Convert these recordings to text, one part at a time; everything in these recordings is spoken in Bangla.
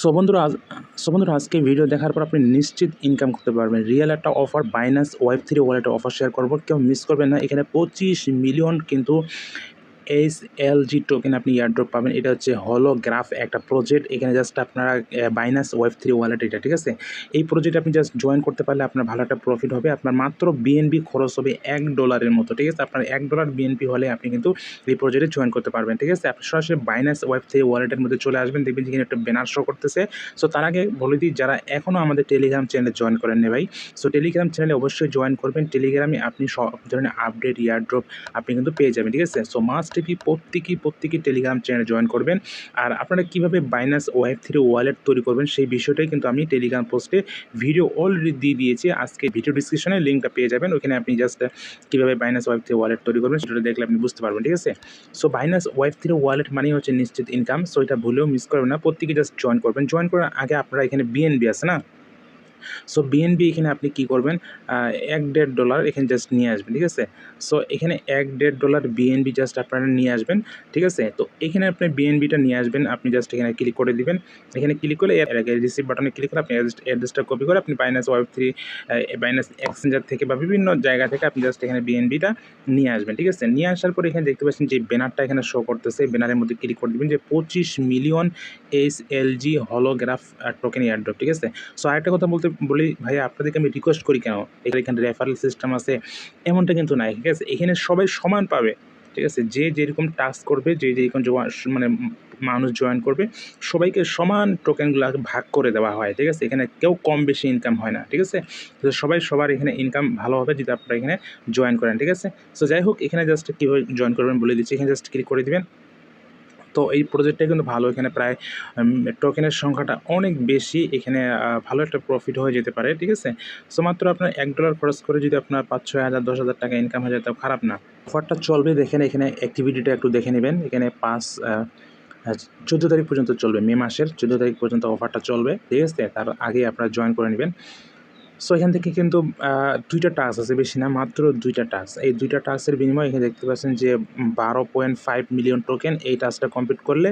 সো বন্ধুরা সো বন্ধুরা, আজকে ভিডিও দেখার পর আপনি নিশ্চিত ইনকাম করতে পারবেন। রিয়েল একটা অফার বাইনান্স ওয়েব থ্রি ওয়ালেটের অফার শেয়ার করব। কেউ মিস করবেন না। এখানে পঁচিশ মিলিয়ন কিন্তু এইচ এল জি টোকেন আপনি ইয়ারড্রপ পাবেন। এটা হচ্ছে হলো গ্রাফ একটা প্রজেক্ট এখানে জাস্ট আপনারা বাইনাস ওয়েব থ্রি ওয়ালেট এটা, ঠিক আছে? এই প্রজেক্টে আপনি জাস্ট জয়েন করতে পারলে আপনার ভালো একটা প্রফিট হবে। আপনার মাত্র বিএনবি খরচ হবে এক ডলারের মতো, ঠিক আছে? আপনার এক ডলার বিএনপি হলে আপনি কিন্তু এই প্রজেক্টে জয়েন করতে পারবেন, ঠিক আছে? আপনি সরাসরি বাইনাস ওয়েব থ্রি ওয়ালেটের মধ্যে চলে আসবেন। দেখবেন যেখানে একটা ব্যানার শো করতেছে। সো তার আগে বলে দিই, যারা এখনও আমাদের টেলিগ্রাম চ্যানেলে জয়েন করেন না ভাই সো টেলিগ্রাম চ্যানেলে অবশ্যই জয়েন করবেন। টেলিগ্রামে আপনি সব ধরনের আপডেট ইয়ারড্রপ আপনি কিন্তু পেয়ে যাবেন, ঠিক আছে? সো মাস্ট বি প্রত্যেকেই প্রত্যেকেই টেলিগ্রাম চ্যানেলে জয়েন করবেন। আর আপনারা কীভাবে বাইনাস ওয়েব থ্রি ওয়ালেট তৈরি করবেন সেই বিষয়টাই কিন্তু আমি টেলিগ্রাম পোস্টে ভিডিও অলরেডি দিয়ে দিয়েছি। আজকে ভিডিও ডিসক্রিপশনে লিঙ্কটা পেয়ে যাবেন। ওখানে আপনি জাস্ট কীভাবে বাইনাস ওয়েব থ্রি ওয়ালেট তৈরি করবেন সেটা দেখলে আপনি বুঝতে পারবেন, ঠিক আছে? So Binance web three wallet মানেই হচ্ছে নিশ্চিত ইনকাম সো এটা ভুলেও মিস করবেন না। প্রত্যেকে জাস্ট জয়েন করবেন। জয়েন করার আগে আপনারা এখানে বিএনবি আছে না? সো বিএনবি এখানে আপনি কি করবেন? এক দেড় ডলার এখানে জাস্ট নিয়ে আসবেন, ঠিক আছে? সো এখানে এক দেড় ডলার বিএনবি জাস্ট আপনারা নিয়ে আসবেন, ঠিক আছে? তো এখানে আপনি বিএনবিটা নিয়ে আসবেন, আপনি জাস্ট এখানে ক্লিক করে দিবেন। এখানে ক্লিক আগে রিসিভ বাটনে ক্লিক করে আপনি অ্যাড্রেসটা কপি করে আপনি Binance web three Binance exchanger থেকে বা বিভিন্ন জায়গা থেকে আপনি জাস্ট এখানে বিএনবিটা নিয়ে আসবেন, ঠিক আছে? নিয়ে আসার পর এখানে দেখতে পাচ্ছেন যে ব্যানারটা এখানে শো করতেছে। ব্যানারের মধ্যে ক্লিক করে দেবেন যে পঁচিশ million H L G holograph token airdrop ঠিক আছে? সো আরেকটা কথা বলতে বলি ভাই আপনাদেরকে আমি রিকোয়েস্ট করি কেন? এখানে রেফারেল সিস্টেম আছে, এমনটা কিন্তু নাই, ঠিক আছে? এখানে সবাই সমান পাবে, ঠিক আছে? যে যেরকম টাস্ক করবে, যে যেরকম মানে মানুষ জয়েন করবে, সবাইকে সমান টোকেনগুলো ভাগ করে দেওয়া হয়, ঠিক আছে? এখানে কেউ কম বেশি ইনকাম হয় না, ঠিক আছে? সবাই সবার এখানে ইনকাম ভালো হবে যদি আপনারা এখানে জয়েন করেন, ঠিক আছে? সো যাই হোক, এখানে জাস্ট কীভাবে জয়েন করবেন বলে দিচ্ছি, এখানে জাস্ট ক্লিক করে দেবেন। তো এই প্রজেক্টটা কিন্তু ভালো। এখানে প্রায় টোকেনের সংখ্যাটা অনেক বেশি। এখানে ভালো একটা প্রফিট হয়ে যেতে পারে, ঠিক আছে? সো মাত্র আপনার এক ডলার খরচ করে যদি আপনার পাঁচ, ছয় হাজার, দশ হাজার টাকা ইনকাম হয়ে যায়, তাও খারাপ না। অফারটা চলবে, দেখেন এখানে অ্যাক্টিভিটিটা একটু দেখে নেবেন। এখানে পাঁচ চোদ্দ তারিখ পর্যন্ত চলবে, মে মাসের চোদ্দ তারিখ পর্যন্ত অফারটা চলবে, ঠিক আছে? তার আগে আপনারা জয়েন করে নেবেন। সো এখান থেকে কিন্তু দুইটা টাস্ক আছে, বেশি না, মাত্র দুইটা টাস্ক এই দুইটা টাস্কের বিনিময়ে এখানে দেখতে পাচ্ছেন যে বারো পয়েন্ট ফাইভ মিলিয়ন টোকেন এই টাস্কটা কমপ্লিট করলে,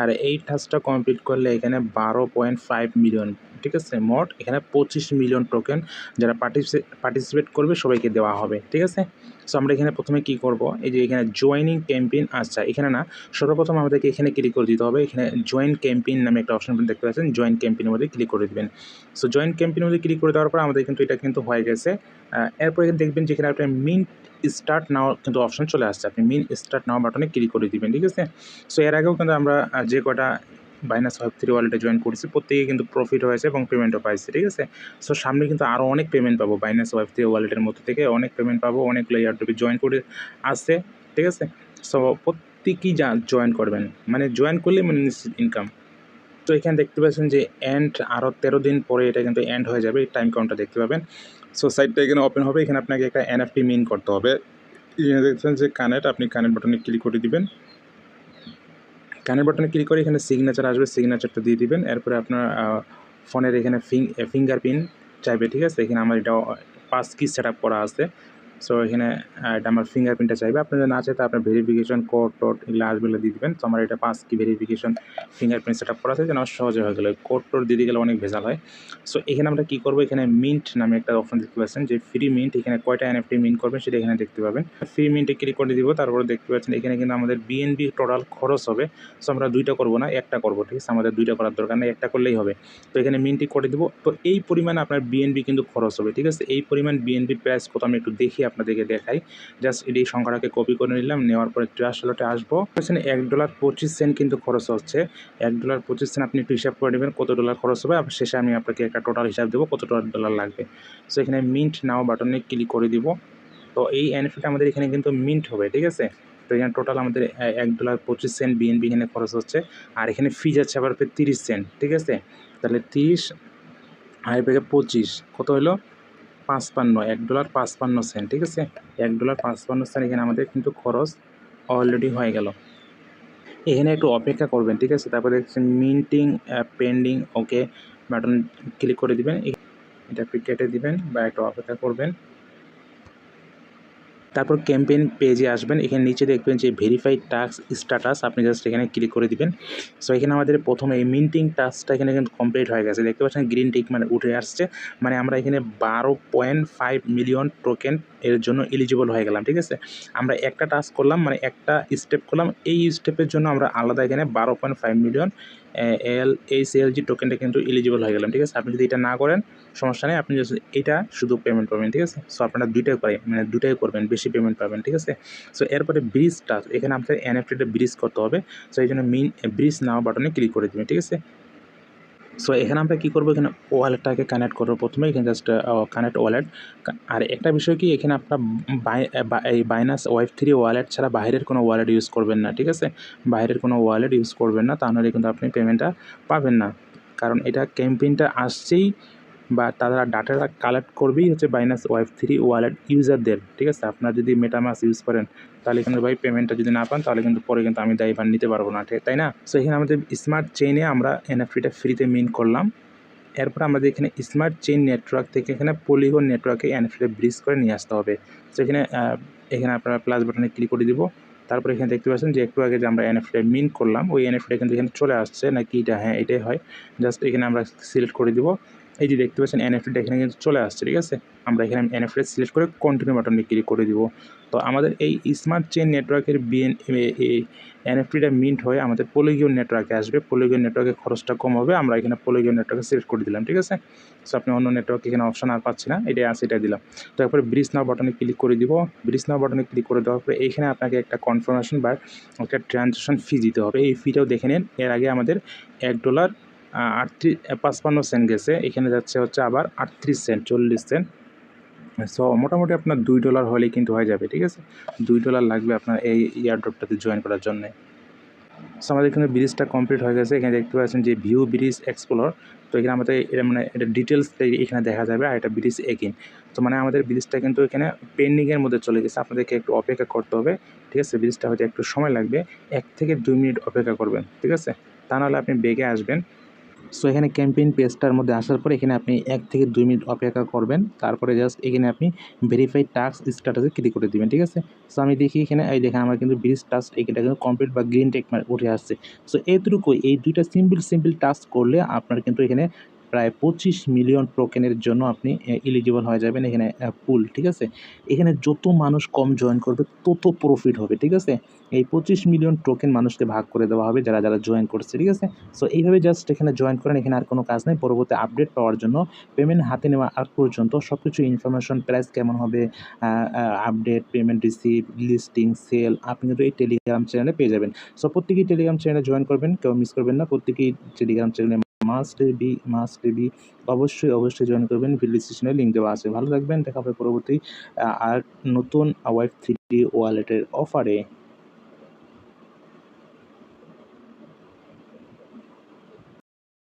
আর এই টাস্কটা কমপ্লিট করলে এখানে বারো পয়েন্ট ফাইভ মিলিয়ন ঠিক আছে? মোট এখানে পঁচিশ মিলিয়ন টোকেন যারা পার্টিসিপেট করবে সবাইকে দেওয়া হবে, ঠিক আছে? সো আমরা এখানে প্রথমে কি করব? এই যে এখানে জয়েনিং ক্যাম্পেইন আচ্ছা এখানে না, সর্বপ্রথম আমাদেরকে এখানে ক্লিক করে দিতে হবে। এখানে জয়েন ক্যাম্পেইন নামে একটা অপশন দেখতে পাচ্ছেন জয়েন ক্যাম্পেইনের মধ্যে ক্লিক করে দেবেন। সো জয়েন ক্যাম্পেইনের মধ্যে ক্লিক করে দেওয়ার পর আমাদের কিন্তু এটা কিন্তু হয়ে গেছে। এরপর এখানে দেখবেন যেখানে আপনি মিন স্টার্ট নাও কিন্তু অপশন চলে আসছে। আপনি মিন স্টার্ট নাও বাটনে ক্লিক করে দিবেন, ঠিক আছে? সো এর আগেও কিন্তু আমরা যে কটা বাইনাস ওয়েব থ্রি ওয়ালেটে জয়েন করেছি। প্রত্যেকে কিন্তু প্রফিট হয়েছে এবং পেমেন্টও পাইছে, ঠিক আছে? সো সামনে কিন্তু আরও অনেক পেমেন্ট পাবো। বাইনাস ওয়েব থ্রি ওয়ালেটের মধ্যে থেকে অনেক পেমেন্ট পাবো, অনেক ইয়ারড্রপে জয়েন করে আসছে, ঠিক আছে? সো প্রত্যেকেই যা জয়েন করবেন। মানে জয়েন করলে মানে নিশ্চিত ইনকাম তো এখানে দেখতে পাচ্ছেন যে এন্ড আরও তেরো দিন পরে এটা কিন্তু এন্ড হয়ে যাবে টাইম কাউন্টটা দেখতে পাবেন। সো সাইটটা এখানে ওপেন হবে। এখানে আপনাকে একটা এনএফটি মিন করতে হবে। এখানে দেখছেন যে কানেক্ট আপনি কানেক্ট বাটনে ক্লিক করে দিবেন। কানের বাটনে ক্লিক করে এখানে সিগনেচার আসবে সিগনেচারটা দিয়ে দিবেন। এরপরে আপনার ফোনের এখানে ফিঙ্গার ফিঙ্গারপ্রিন্ট চাইবে, ঠিক আছে? এখানে আমার এটা পাস কি সেট করা আছে। সো এখানে এটা আমার ফিঙ্গারপ্রিন্টটা চাইবে। আপনাদের না চাইতে আপনার ভেরিফিকেশন কোড টোড এগুলো আসবে দিয়ে দেবেন। তো আমার এটা পাঁচ কি ভেরিফিকেশন ফিঙ্গারপ্রিন্ট সেট আপ করা আছে, যেন আমার সহজে হয়ে গেলো। কোড টোড দিতে গেলে অনেক ভেজাল হয়। সো এখানে আমরা কী করব? এখানে মিন্ট নামে একটা অপশন দেখতে পাচ্ছেন, যে ফ্রি মিন্ট এখানে কয়টা এনএফটি মিন্ট করবেন সেটা এখানে দেখতে পাবেন। ফ্রি মিন্টে ক্লিক করে দিব, তারপরে দেখতে পাচ্ছেন, এখানে কিন্তু আমাদের বিএনবি টোটাল খরচ হবে। সো আমরা দুইটা করব না, একটা করব, ঠিক আছে? আমাদের দুইটা করার দরকার নেই, একটা করলেই হবে। তো এখানে মিন্টটি করে দিব। তো এই পরিমাণে আপনার বিএনবি কিন্তু খরচ হবে, ঠিক আছে? এই পরিমাণ বিএনবি প্রাইস কত আমি একটু দেখি আপনাদেরকে দেখাই। জাস্ট এই সংখ্যাটাকে কপি করে নিলাম, নেওয়ার পরে ট্রাস স্লটে আসব। এখানে এক ডলার পঁচিশ সেন্ট কিন্তু খরচ হচ্ছে। এক ডলার পঁচিশ সেন্ট আপনি একটু হিসাব করে নেবেন, কত ডলার খরচ হবে? শেষে আমি আপনাকে একটা টোটাল হিসাব দেবো, কত ডলার লাগবে। সো এখানে মিন্ট নাও বাটনে ক্লিক করে দিব। তো, এই এনএফটিটা আমাদের এখানে কিন্তু মিন্ট হবে, ঠিক আছে? তো, এখানে টোটাল আমাদের এক ডলার পঁচিশ সেন্ট বিএনবি এখানে খরচ হচ্ছে। আর এখানে ফি যাচ্ছে আবার তিরিশ সেন্ট ঠিক আছে? তাহলে তিরিশ, আর পঁচিশ, কত হলো? পাঁচপান্ন, এক ডলার পাঁচপান্ন সেন্ট, ঠিক আছে? এক ডলার পাঁচপান্ন সেন্ট এখানে আমাদের কিন্তু খরচ অলরেডি হয়ে গেল। এখানে একটু অপেক্ষা করবেন, ঠিক আছে? তারপরে দেখছেন minting pending okay button click করে দিবেন। এটা কেটে দিবেন বা একটু অপেক্ষা করবেন। তারপর ক্যাম্পেইন পেজে আসবেন। এখানে নিচে দেখবেন যে ভেরিফাইড টাস্ক স্ট্যাটাস আপনি জাস্ট এখানে ক্লিক করে দিবেন। সো এখানে আমাদের প্রথমে এই মিন্টিং টাস্কটা এখানে কিন্তু কমপ্লিট হয়ে গেছে। দেখতে পাচ্ছেন গ্রিন টিক মানে উঠে আসছে। মানে আমরা এখানে বারো পয়েন্ট ফাইভ মিলিয়ন টোকেন এর জন্য এলিজিবল হয়ে গেলাম, ঠিক আছে? আমরা একটা টাস্ক করলাম মানে একটা স্টেপ করলাম। এই স্টেপের জন্য আমরা আলাদা এখানে বারো পয়েন্ট ফাইভ মিলিয়ন এল এই সিএলজি টোকেনটা কিন্তু এলিজিবল হয়ে গেলাম, ঠিক আছে? আপনি যদি এটা না করেন, সমস্যা নেই, আপনি যদি এটা শুধু পেমেন্ট পাবেন, ঠিক আছে? সো আপনারা দুইটাই পাই মানে দুটাই করবেন, বেশি পেমেন্ট পাবেন, ঠিক আছে? সো এরপরে ব্রিজ টাচ এখানে আপনার এনএফটিটা ব্রিজ করতে হবে। সো এই জন্য মিন ব্রিজ নাও বাটনে ক্লিক করে দেবেন, ঠিক আছে? সো এখানে আমরা কী করব? এখানে ওয়ালেটটাকে কানেক্ট করব প্রথমে। এখানে জাস্ট কানেক্ট ওয়ালেট আর একটা বিষয় কি? এখানে আপনার এই বাইনাস ওয়াইফ থ্রি ওয়ালেট ছাড়া বাইরের কোনো ওয়ালেট ইউজ করবেন না, ঠিক আছে? বাইরের কোনো ওয়ালেট ইউজ করবেন না। তাহলে কিন্তু আপনি পেমেন্টটা পাবেন না। কারণ এটা ক্যাম্পেইনটা আসছেই বা তারা ডাটাটা কালেক্ট করবেই হচ্ছে বাইনাস ওয়াইফ থ্রি ওয়ালেট ইউজারদের ঠিক আছে? আপনার যদি মেটামাস ইউজ করেন, তাহলে কিন্তু ভাই পেমেন্টটা যদি না পান, তাহলে কিন্তু পরে কিন্তু আমি দায়ভার নিতে পারব না তাই না? সো এখানে আমাদের স্মার্ট চেইনে আমরা এনএফটিটা ফ্রিতে মিন করলাম। এরপর আমাদের এখানে স্মার্ট চেইন নেটওয়ার্ক থেকে এখানে পলিগন নেটওয়ার্কে এনএফটিটা ব্রিজ করে নিয়ে আসতে হবে। সো এখানে এখানে আপনারা প্লাস বাটনে ক্লিক করে দিব। তারপর এখানে দেখতে পাচ্ছেন যে একটু আগে যে আমরা এনএফটিটা মিন করলাম, ওই এনএফটিটা কিন্তু এখানে চলে আসছে, নাকি এটা হ্যাঁ এটাই হয়। জাস্ট এখানে আমরা সিলেক্ট করে দিব। এই যে দেখতে পাচ্ছেন এনএফটিটা এখানে কিন্তু চলে আসছে, ঠিক আছে? আমরা এখানে এনএফটি সিলেক্ট করে কন্টিনিউ বাটনে ক্লিক করে দিব। তো আমাদের এই স্মার্ট চেন নেটওয়ার্কের বিএন এই এনএফটিটা মিন্ট হয়ে আমাদের পলিগিয়ন নেটওয়ার্কে আসবে। পলিগিয়ন নেটওয়ার্কের খরচটা কম হবে, আমরা এখানে পলিগিয়ন নেটওয়ার্কে সিলেক্ট করে দিলাম, ঠিক আছে? সো আপনি অন্য নেটওয়ার্ক এখানে অপশন আর পাচ্ছি না, এটাই আছে এটা দিলাম। তারপরে ব্রিজ নাও বাটনে ক্লিক করে দিব। ব্রিজ নাও বাটনে ক্লিক করে দেওয়ার পরে এইখানে আপনাকে একটা কনফার্মেশন বা একটা ট্রানজ্যাকশন ফি দিতে হবে। এই ফিটাও দেখে নেন। এর আগে আমাদের এক ডলার আটত্রিশ পাঁচপান্ন সেন্ট গেছে। এখানে যাচ্ছে হচ্ছে আবার আটত্রিশ সেন্ট, চল্লিশ সেন্ট। সো মোটামুটি আপনার দুই ডলার হলেই কিন্তু হয়ে যাবে, ঠিক আছে? দুই ডলার লাগবে আপনার এই ইয়ারড্রপটাতে জয়েন করার জন্য। সো আমাদের এখানে ব্রিজটা কমপ্লিট হয়ে গেছে। এখানে দেখতে পাচ্ছেন যে ভিউ ব্রিজ এক্সপ্লোর তো এখানে আমাদের এটা মানে এটা ডিটেলস এখানে দেখা যাবে আর এটা ব্রিজ এগিন তো মানে আমাদের ব্রিজটা কিন্তু এখানে পেন্ডিংয়ের মধ্যে চলে গেছে। আপনাদেরকে একটু অপেক্ষা করতে হবে, ঠিক আছে? ব্রিজটা হয়তো একটু সময় লাগবে। এক থেকে দুই মিনিট অপেক্ষা করবেন, ঠিক আছে? তা নাহলে আপনি বেগে আসবেন। সো এখানে ক্যাম্পেইন পেজটার মধ্যে আসার পরে এখানে আপনি এক থেকে দুই মিনিট অপেক্ষা করবেন। তারপরে জাস্ট এখানে আপনি ভেরিফাই টাস্ক স্ট্যাটাসে ক্লিক করে দেবেন, ঠিক আছে? সো আমি দেখি এখানে, এই দেখেন আমার কিন্তু ব্রিজ টাস্ক এখানটা কিন্তু কমপ্লিট বা গ্রিন টেক উঠে আসছে। সো এইটুকু এই দুইটা সিম্পল সিম্পল টাস্ক করলে আপনার কিন্তু এখানে প্রায় পঁচিশ মিলিয়ন টোকেনের জন্য আপনি এলিজিবল হয়ে যাবেন এখানে পুল ঠিক আছে? এখানে যত মানুষ কম জয়েন করবে, তত প্রফিট হবে, ঠিক আছে? এই পঁচিশ মিলিয়ন টোকেন মানুষকে ভাগ করে দেওয়া হবে, যারা যারা জয়েন করছে, ঠিক আছে? সো এইভাবে জাস্ট এখানে জয়েন করেন, এখানে আর কোনো কাজ নেই। পরবর্তী আপডেট পাওয়ার জন্য পেমেন্ট হাতে নেওয়া আগ পর্যন্ত সব কিছু ইনফরমেশন প্রাইস কেমন হবে update payment receive listing sale আপনি কিন্তু এই টেলিগ্রাম চ্যানেলে পেয়ে যাবেন। সো প্রত্যেকেই টেলিগ্রাম চ্যানেলে জয়েন করবেন, কেউ মিস করবেন না, প্রত্যেকেই টেলিগ্রাম চ্যানেলে মাস্ট বি মাস্ট বি, অবশ্যই অবশ্যই জয়েন করবেন। ভিডিও ডিসক্রিপশনে লিঙ্ক দেওয়া আছে। ভালো থাকবেন। দেখা হবে পরবর্তী আর নতুন ওয়াইফ থ্রি ওয়ালেটের অফারে